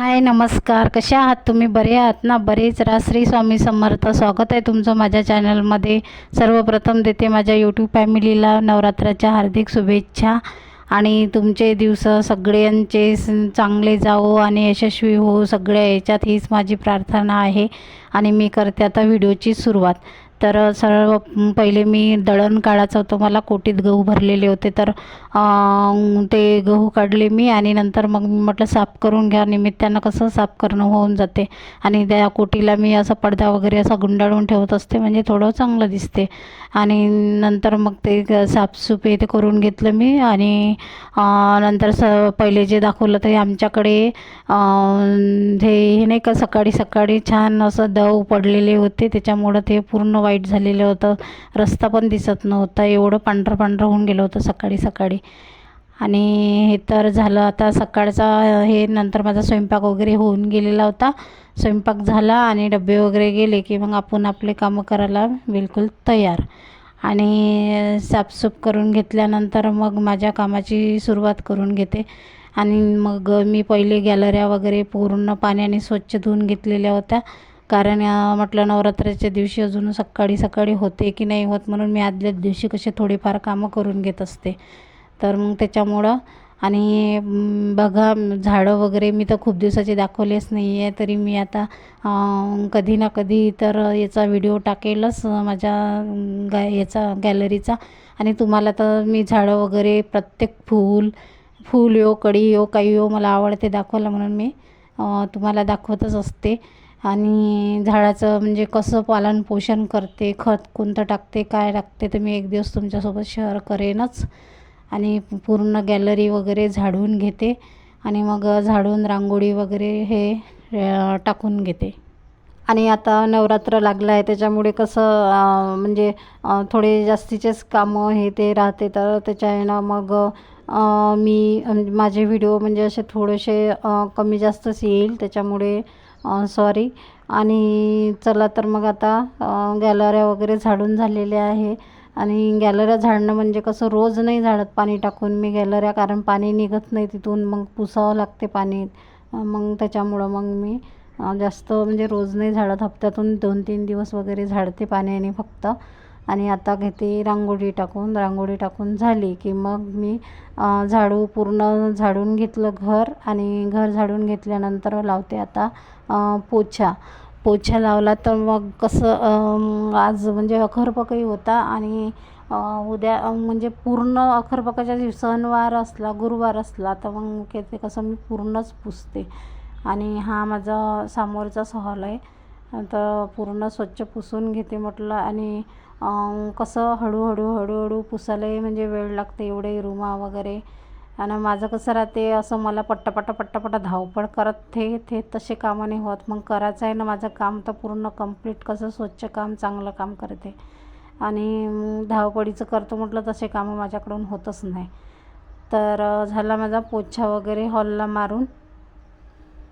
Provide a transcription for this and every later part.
हाय नमस्कार. कसे आहात तुम्ही? बरे आहात ना? बरेच राहा श्री स्वामी समर्थ. स्वागत आहे तुमचं माझ्या चॅनलमध्ये. सर्वप्रथम देते माझ्या यूट्यूब फॅमिलीला नवरात्राच्या हार्दिक शुभेच्छा. आणि तुमचे दिवस सगळ्यांचे चांगले जावो आणि यशस्वी हो सगळ्या याच्यात हीच माझी प्रार्थना आहे. आणि मी करते आता व्हिडिओची सुरुवात. तर सर्व पहिले मी दळण काढायचं होतं. मला कोटीत गहू भरलेले होते. तर ते गहू काढले मी आणि नंतर मग मी म्हटलं साफ करून घ्या. निमित्तानं कसं साफ करणं होऊन जाते. आणि त्या कोटीला मी असा पडदा वगैरे असा गुंडाळून ठेवत असते. म्हणजे थोडं चांगलं दिसते. आणि नंतर मग ते ग- साफसूफ ते करून घेतलं मी. आणि नंतर स पहिले जे दाखवलं ते आमच्याकडे हे हे नाही का सकाळी सकाळी छान असं दव पडलेले होते. त्याच्यामुळं ते पूर्ण वाईट झालेलं होतं. रस्ता पण दिसत नव्हता. एवढं पांढरं पांढरं होऊन गेलं होतं सकाळी सकाळी. आणि हे तर झालं. आता सकाळचा हे नंतर माझा स्वयंपाक वगैरे होऊन गेलेला होता. स्वयंपाक झाला आणि डबे वगैरे गेले की मग आपण आपले कामं करायला बिलकुल तयार. आणि साफसूफ करून घेतल्यानंतर मग माझ्या कामाची सुरुवात करून घेते. आणि मग मी पहिले गॅलऱ्या वगैरे पूर्ण पाण्याने स्वच्छ धुवून घेतलेल्या होत्या. कारण म्हटलं नवरात्राच्या दिवशी अजून सकाळी सकाळी होते की नाही होत म्हणून मी आदल्याच दिवशी कसे थोडेफार कामं करून घेत असते. तर मग त्याच्यामुळं आणि बघा झाडं वगैरे मी तर खूप दिवसाचे दाखवलेच नाही आहे तरी मी आता कधी ना कधी तर याचा व्हिडिओ टाकेलच माझ्या अं, गा याचा गॅलरीचा. आणि तुम्हाला तर मी झाडं वगैरे प्रत्येक फूल फूल यो कडी यो काही यो मला आवडते दाखवायला म्हणून मी तुम्हाला दाखवतच असते. आणि झाडाचं म्हणजे कसं पालनपोषण करते खत कोणतं टाकते काय टाकते तर मी एक दिवस तुमच्यासोबत शेअर करेनच. आणि पूर्ण गॅलरी वगैरे झाडून घेते. आणि मग झाडून रांगोळी वगैरे हे टाकून घेते. आणि आता नवरात्र लागलं आहे त्याच्यामुळे कसं म्हणजे थोडे जास्तीचेच कामं हे ते राहते तर त्याच्या मग मी म्हणजे माझे व्हिडिओ म्हणजे असे थोडेसे कमी जास्तच येईल त्याच्यामुळे सॉरी आणि चला तर मग आता गॅलऱ्या वगैरे झाडून झालेल्या आहे. आणि गॅलऱ्या झाडणं म्हणजे कसं रोज नाही झाडत पाणी टाकून मी गॅलऱ्या कारण पाणी निघत नाही तिथून मग पुसावं लागते पाणी. मग त्याच्यामुळं मग मी जास्त म्हणजे रोज नाही झाडत. हप्त्यातून दोन तीन दिवस वगैरे झाडते पाण्याने फक्त. आणि आता घेते रांगोळी टाकून. रांगोळी टाकून झाली की मग मी झाडू पूर्ण झाडून घेतलं घर आणि घर झाडून घेतल्यानंतर लावते आता पोछा. पोछा लावला तर मग कसं आज म्हणजे अखरपकही होता आणि उद्या म्हणजे पूर्ण अखरपकाच्या दिवस सणवार असला गुरुवार असला तर मग ते कसं मी पूर्णच पुसते. आणि हा माझा समोरचाच हॉल आहे. तर पूर्ण स्वच्छ पुसून घेते म्हटलं आणि कसं हळूहळू हळूहळू पुसायलाही म्हणजे वेळ लागते एवढे रुमा वगैरे. आणि माझं कसं राहते असं मला पट्टापट्टा पट्टापट्टा धावपळ करत ते ते तसे कामं नाही होत. मग करायचं आहे ना माझं काम तर पूर्ण कंप्लीट कसं स्वच्छ काम चांगलं काम करते. आणि धावपळीचं करतो म्हटलं तसे कामं माझ्याकडून होतच नाही. तर झाला माझा पोछा वगैरे हॉलला मारून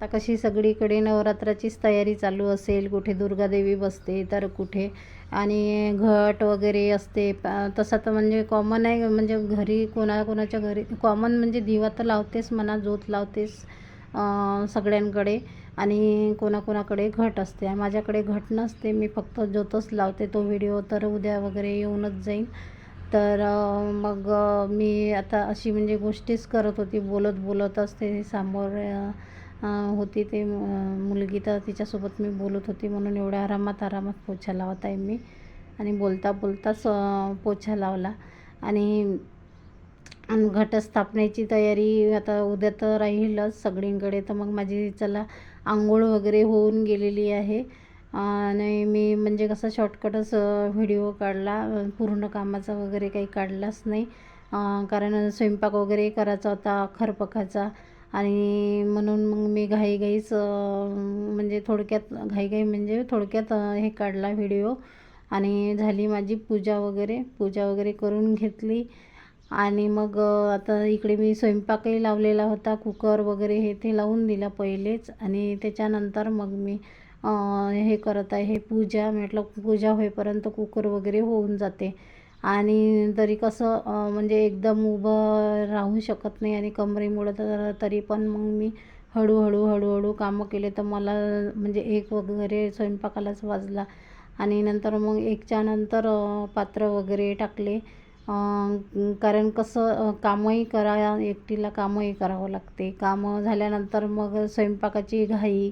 आता कशी सगळीकडे नवरात्राचीच तयारी चालू असेल कुठे दुर्गादेवी बसते तर कुठे? आणि घट वगैरे असते तसं तर म्हणजे कॉमन आहे म्हणजे घरी कोणाकोणाच्या घरी कॉमन म्हणजे दिवा तर लावतेच म्हणा ज्योत लावतेच सगळ्यांकडे. आणि कोणाकोणाकडे घट असते. माझ्याकडे घट नसते मी फक्त ज्योतच लावते तो व्हिडिओ तर उद्या वगैरे येऊनच जाईन. तर मग मी आता अशी म्हणजे गोष्टीच करत होती बोलत बोलत असते समोर होती ते मुलगी तर तिच्यासोबत मी बोलत होती म्हणून एवढ्या आरामात आरामात पोछा लावत आहे मी. आणि बोलता बोलताच पोछा लावला. आणि आणि घटस्थापनेची तयारी आता उद्या तर राहीलच सगळींकडे. तर मग माझी चला आंघोळ वगैरे होऊन गेलेली आहे. आणि मी म्हणजे कसं शॉर्टकटच व्हिडिओ काढला. पूर्ण कामाचा वगैरे काही काढलाच नाही. कारण स्वयंपाक वगैरे करायचा होता खरपकाचा आणि म्हणून मग मी घाईघाईच म्हणजे थोडक्यात घाईघाई म्हणजे थोडक्यात हे काढला व्हिडिओ. आणि झाली माझी पूजा वगैरे. पूजा वगैरे करून घेतली. आणि मग आता इकडे मी स्वयंपाकही लावलेला होता. कुकर वगैरे हे ते लावून दिला पहिलेच. आणि त्याच्यानंतर मग मी हे करत आहे. पूजा म्हटलं पूजा होईपर्यंत कुकर वगैरे होऊन जाते. आणि तरी कसं म्हणजे एकदम उभं राहू शकत नाही आणि कमरेमुळं तर तरी पण मग मी हळूहळू हळूहळू कामं केले. तर मला म्हणजे एक वगैरे स्वयंपाकालाच वाजला. आणि नंतर मग एकच्या नंतर पात्र वगैरे टाकले. कारण कसं कामंही कामही करा एकटीला कामही करावं लागते. कामं झाल्यानंतर मग स्वयंपाकाची घाई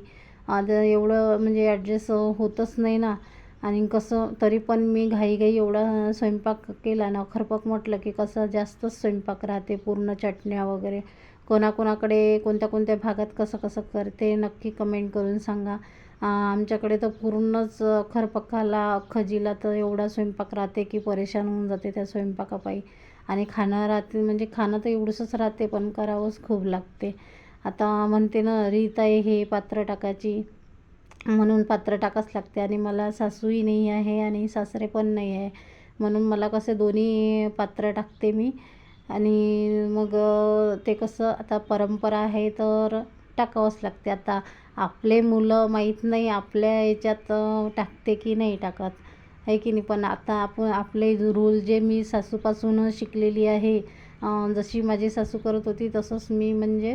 आता एवढं म्हणजे ॲडजस्ट होतच नाही ना. आणि कसं तरी पण मी घाईघाई एवढा स्वयंपाक केला ना खरपक म्हटलं की कसं जास्तच स्वयंपाक राहते पूर्ण चटण्या वगैरे. कोणाकोणाकडे कोणत्या कोणत्या भागात कसं कसं करते नक्की कमेंट करून सांगा. आमच्याकडे तर पूर्णच खरपकाला खजीला तर एवढा स्वयंपाक राहते की परेशान होऊन जाते त्या स्वयंपाकापायी. आणि खाणं राहते म्हणजे खाणं तर एवढंसंच राहते पण करावंच खूप लागते. आता म्हणते ना रीत आहे हे पात्र टाकायची. म्हणून पात्र टाकाच लागते आणि मला सासूही नाही आहे आणि सासरे पण नाही आहे. म्हणून मला कसे दोन्ही पात्र टाकते मी. आणि मग ते कसं आता परंपरा आहे तर टाकावंच लागते. आता आपले मुलं माहीत नाही आपल्या याच्यात टाकते की नाही टाकत. आहे की नाही? पण आता आपण आपले रूल जे मी सासूपासून शिकलेली आहे जशी माझी सासू करत होती तसंच मी म्हणजे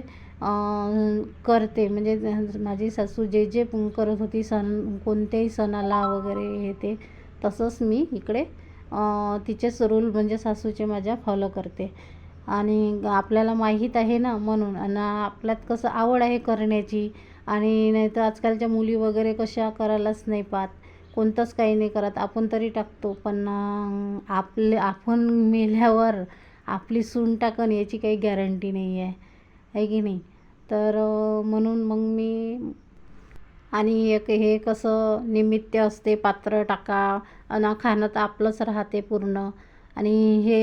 करते. म्हणजे माझी सासू जे जे करत होती सण कोणत्याही सणाला वगैरे हे ते तसंच मी इकडे तिचेच रूल म्हणजे सासूचे माझ्या फॉलो करते. आणि आपल्याला माहीत आहे ना म्हणून आणि आपल्यात कसं आवड आहे करण्याची आणि नाही तर आजकालच्या मुली वगैरे कशा करायलाच नाही पाहत. कोणतंच काही नाही करत. आपण तरी टाकतो पण आपले आपण मेल्यावर आपली सून टाकन याची काही गॅरंटी नाही आहे आहे की नाही? तर म्हणून मग मी आणि एक हे कसं निमित्त असते पात्र टाका आणि खाणं तर आपलंच राहते पूर्ण. आणि हे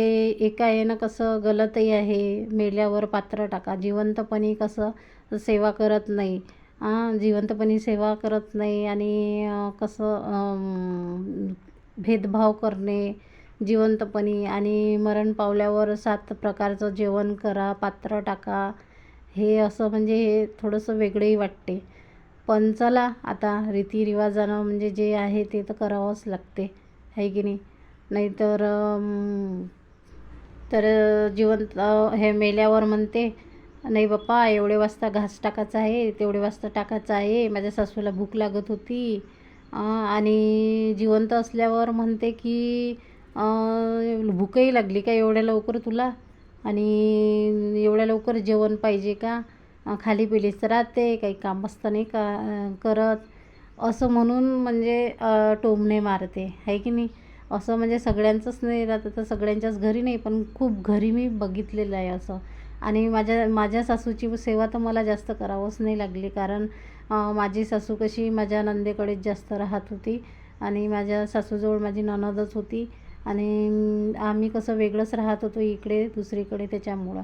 एका येणं कसं गलतही आहे मेल्यावर पात्र टाका. जिवंतपणी कसं सेवा करत नाही. हां जिवंतपणी सेवा करत नाही आणि कसं भेदभाव करणे जिवंतपणी आणि मरण पावल्यावर सात प्रकारचं जेवण करा पात्र टाका. हे असं म्हणजे हे थोडंसं वेगळंही वाटते. पण चला आता रीतिरिवाजानं म्हणजे जे आहे ते तर करावंच लागते. आहे की नाही? नाहीतर तर जिवंत हे मेल्यावर म्हणते नाही बाप्पा एवढे वाजता घास टाकायचा आहे तेवढे वाजता टाकायचा आहे. माझ्या सासूला भूक लागत होती. आणि जिवंत असल्यावर म्हणते की भूकही लागली का एवढ्या लवकर तुला? आणि एवढ्या लवकर जेवण पाहिजे का? खाली पिलीच राहते काही काम असतं नाही का करत? असं म्हणून म्हणजे टोमणे मारते आहे की नाही? असं म्हणजे सगळ्यांचंच नाही राहत तर सगळ्यांच्याच घरी नाही पण खूप घरी मी बघितलेलं आहे असं. आणि माझ्या माझ्या सासूची सेवा तर मला जास्त करावंच नाही लागली कारण माझी सासू कशी माझ्या नंदेकडेच जास्त राहत होती. आणि माझ्या सासूजवळ माझी ननदच होती. आणि आम्ही कसं वेगळंच राहत होतो इकडे दुसरीकडे त्याच्यामुळं.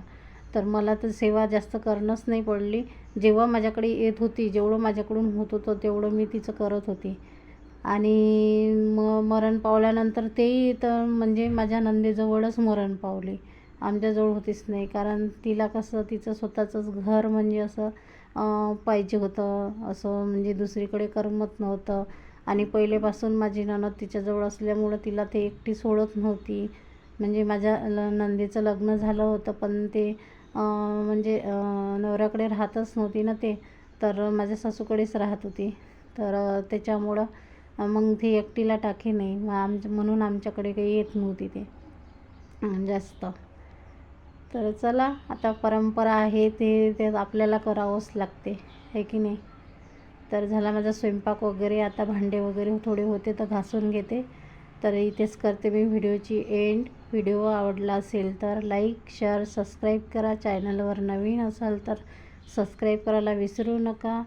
तर मला तर सेवा जास्त करणंच नाही पडली. जेव्हा माझ्याकडे येत होती जेवढं माझ्याकडून होत होतं तेवढं मी तिचं करत होती. आणि म मरण पावल्यानंतर तेही तर म्हणजे माझ्या नंदेजवळच मरण पावली. आमच्याजवळ होतीच नाही कारण तिला कसं तिचं स्वतःचंच घर म्हणजे असं पाहिजे होतं. असं म्हणजे दुसरीकडे करमत नव्हतं. आणि पहिलेपासून माझी ननद तिच्याजवळ असल्यामुळं तिला ते एकटी सोडत नव्हती. म्हणजे माझ्या ल नंदेचं लग्न झालं होतं पण ते म्हणजे नवऱ्याकडे राहतच नव्हती ना ते. तर माझ्या सासूकडेच राहत होती. तर त्याच्यामुळं मग ती एकटीला टाकी नाही. मग आमच्या म्हणून आमच्याकडे काही येत नव्हती ते. जास्त. तर चला आता परंपरा आहे ते ते आपल्याला करावंच लागते. आहे की नाही? तर झाला माझा स्वयंपाक वगैरे आता भांडे वगैरे थोडे होते तर घासून घेते. तर इथेच करते मी व्हिडिओची एंड. व्हिडिओ आवडला असेल तर लाईक शेअर सबस्क्राईब करा. चॅनलवर नवीन असाल तर सबस्क्राईब करायला विसरू नका.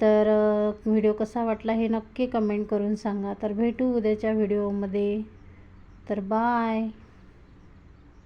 तर व्हिडिओ कसा वाटला हे नक्की कमेंट करून सांगा. तर भेटू उद्याच्या व्हिडिओमध्ये. तर बाय.